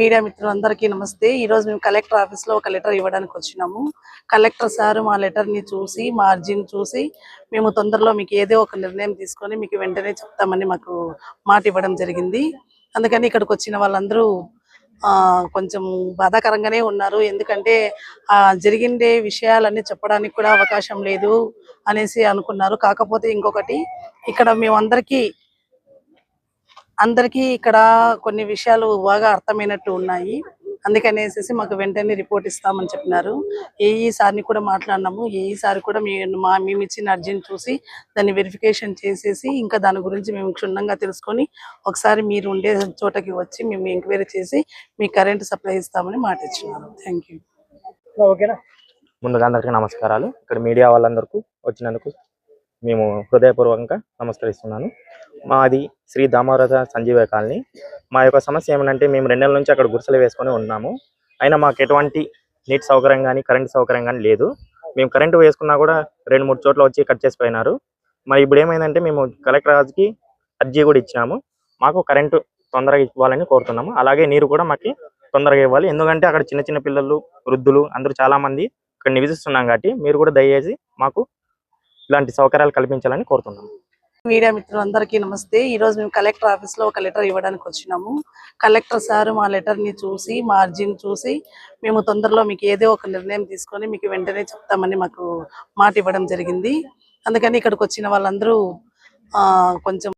Media మిత్రులందరికీ నమస్తే. ఈ రోజు మేము కలెక్టర్ ఆఫీస్లో ఒక లెటర్ ఇవ్వడానికి వచ్చినాము. కలెక్టర్ సార్ మా లెటర్ని చూసి మా అర్జీని చూసి మేము తొందరలో మీకు ఏదో ఒక నిర్ణయం తీసుకొని మీకు వెంటనే చెప్తామని మాకు మాట ఇవ్వడం జరిగింది. అందుకని ఇక్కడికి వచ్చిన వాళ్ళందరూ ఆ కొంచెం బాధాకరంగానే ఉన్నారు. ఎందుకంటే ఆ జరిగిండే విషయాలన్నీ చెప్పడానికి కూడా అవకాశం లేదు అనేసి అనుకున్నారు. కాకపోతే ఇంకొకటి ఇక్కడ మేమందరికీ అందరికీ ఇక్కడ కొన్ని విషయాలు బాగా అర్థమైనట్టు ఉన్నాయి. అందుకనేసి మాకు వెంటనే రిపోర్ట్ ఇస్తామని చెప్పినారు. ఏఈ సార్ని కూడా మాట్లాడినాము. ఏఈ సార్ కూడా మీ మా మేము ఇచ్చిన అర్జీని చూసి దాన్ని వెరిఫికేషన్ చేసేసి ఇంకా దాని గురించి మేము క్షుణ్ణంగా తెలుసుకొని ఒకసారి మీరు ఉండే చోటకి వచ్చి మేము ఎంక్వైరీ చేసి మీ కరెంట్ సప్లై ఇస్తామని మాట ఇచ్చినారు. థ్యాంక్ యూ ఓకేనా? ముందుగా అందరికీ నమస్కారాలు. ఇక్కడ మీడియా వాళ్ళందరికీ వచ్చినందుకు మేము హృదయపూర్వకంగా నమస్కరిస్తున్నాను. మాది శ్రీ దామోదర సంజీవ కాలనీ. మా యొక్క సమస్య ఏమంటే మేము రెండు నెలల నుంచి అక్కడ గుడిసెలు వేసుకొని ఉన్నాము. అయినా మాకు ఎటువంటి నీటి సౌకర్యం కానీ కరెంట్ సౌకర్యం కానీ లేదు. మేము కరెంటు వేసుకున్నా కూడా రెండు మూడు చోట్ల వచ్చి కట్ చేసిపోయినారు. మరి ఇప్పుడు ఏమైందంటే మేము కలెక్టర్ రాజుకి అర్జీ కూడా ఇచ్చినాము. మాకు కరెంటు తొందరగా ఇవ్వాలని కోరుతున్నాము. అలాగే నీరు కూడా మాకు తొందరగా ఇవ్వాలి. ఎందుకంటే అక్కడ చిన్న చిన్న పిల్లలు వృద్ధులు అందరూ చాలా మంది ఇక్కడ నివసిస్తున్నాం కాబట్టి మీరు కూడా దయచేసి మాకు ఇలాంటి సౌకర్యాలు కల్పించాలని కోరుతున్నాము మీడియా మిత్రులందరికీ నమస్తే. ఈ రోజు మేము కలెక్టర్ ఆఫీస్లో ఒక లెటర్ ఇవ్వడానికి వచ్చినాము. కలెక్టర్ సార్ మా లెటర్ని చూసి మా అర్జీని చూసి మేము తొందరలో మీకు ఏదో ఒక నిర్ణయం తీసుకొని మీకు వెంటనే చెప్తామని మాకు మాట ఇవ్వడం జరిగింది. అందుకని ఇక్కడికి వచ్చిన వాళ్ళందరూ ఆ కొంచెం